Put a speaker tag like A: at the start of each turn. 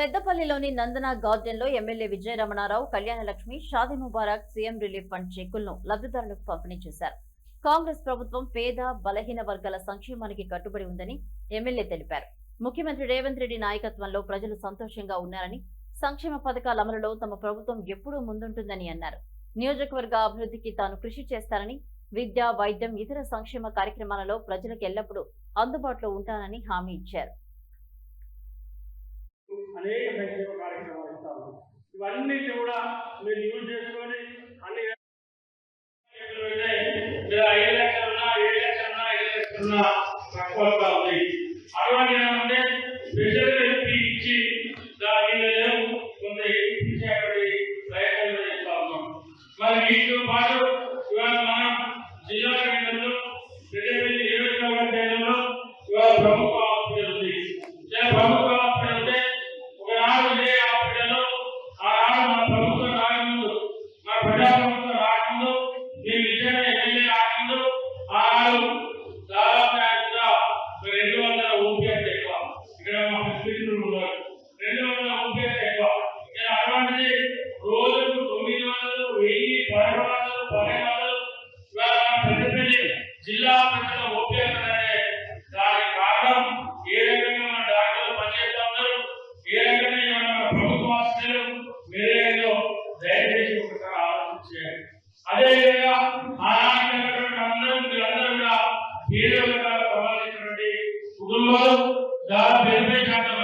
A: పెద్దపల్లిలోని నందన గార్డెన్లో MLA Vijayaramanarao Kalyanalakshmi Shaadi Mubarak CM relief fund చెక్కులను లబ్ధిదారులకు పంపిణీ చేశారు. కాంగ్రెస్ ప్రభుత్వం పేద బలహీన వర్గాల సంక్షేమానికి కట్టుబడి ఉందని ఎమ్మెల్యే తెలిపారు. ముఖ్యమంత్రి రేవంత్ రెడ్డి నాయకత్వంలో ప్రజలు సంతోషంగా ఉన్నారని సంక్షేమ పథకాల అమలులో తమ ప్రభుత్వం ఎప్పుడూ ముందుంటుందని అన్నారు. నియోజకవర్గ అభివృద్ధికి తాను కృషి చేస్తానని విద్య వైద్యం ఇతర సంక్షేమ కార్యక్రమాలలో ప్రజలకు ఎల్లప్పుడూ అందుబాటులో ఉంటానని హామీ ఇచ్చారు.
B: అనేక సంక్షేమ కార్యక్రమాలు ఇస్తాము ఇవన్నిటిని కూడా మీరు యూజ్ చేసుకొని అన్ని ఐదు లక్షలున్నా ఏడు లక్షలున్నా ఐదు లక్షలున్నా తక్కువ ఉంది. అటువంటి ఏమంటే స్పెషల్ ఇచ్చి దాని కొంత ఇచ్చేటువంటి ప్రయత్నం చేస్తా ఉన్నాం. మరి వీటితో పాటు మేము నిజంగా ఎమ్మెల్యే దాదాపు ఒక రెండు వందల ఓపీఎస్ ఎక్కువ ఇక్కడ మా స్పీకర్లు ఉన్నారు. రెండు వందల ఓపీఎస్ ఎక్కువ నేను అటువంటిది రోజుకు తొమ్మిది వందలు వెయ్యి పన్నెండు వందలు పన్నెండు వందలు ఇవాళ జిల్లా పరిషత్ ఓపీఎస్ అనే దానికి కారణం. ఏ రకంగా మన డాక్టర్లు పనిచేస్తా ఉన్నారు? ఏ రకంగా మన ప్రభుత్వ ఆస్తులు పేదలుగా ప్రభావితమైనటువంటి కుటుంబాలు దాదాపు ఎనభై శాతం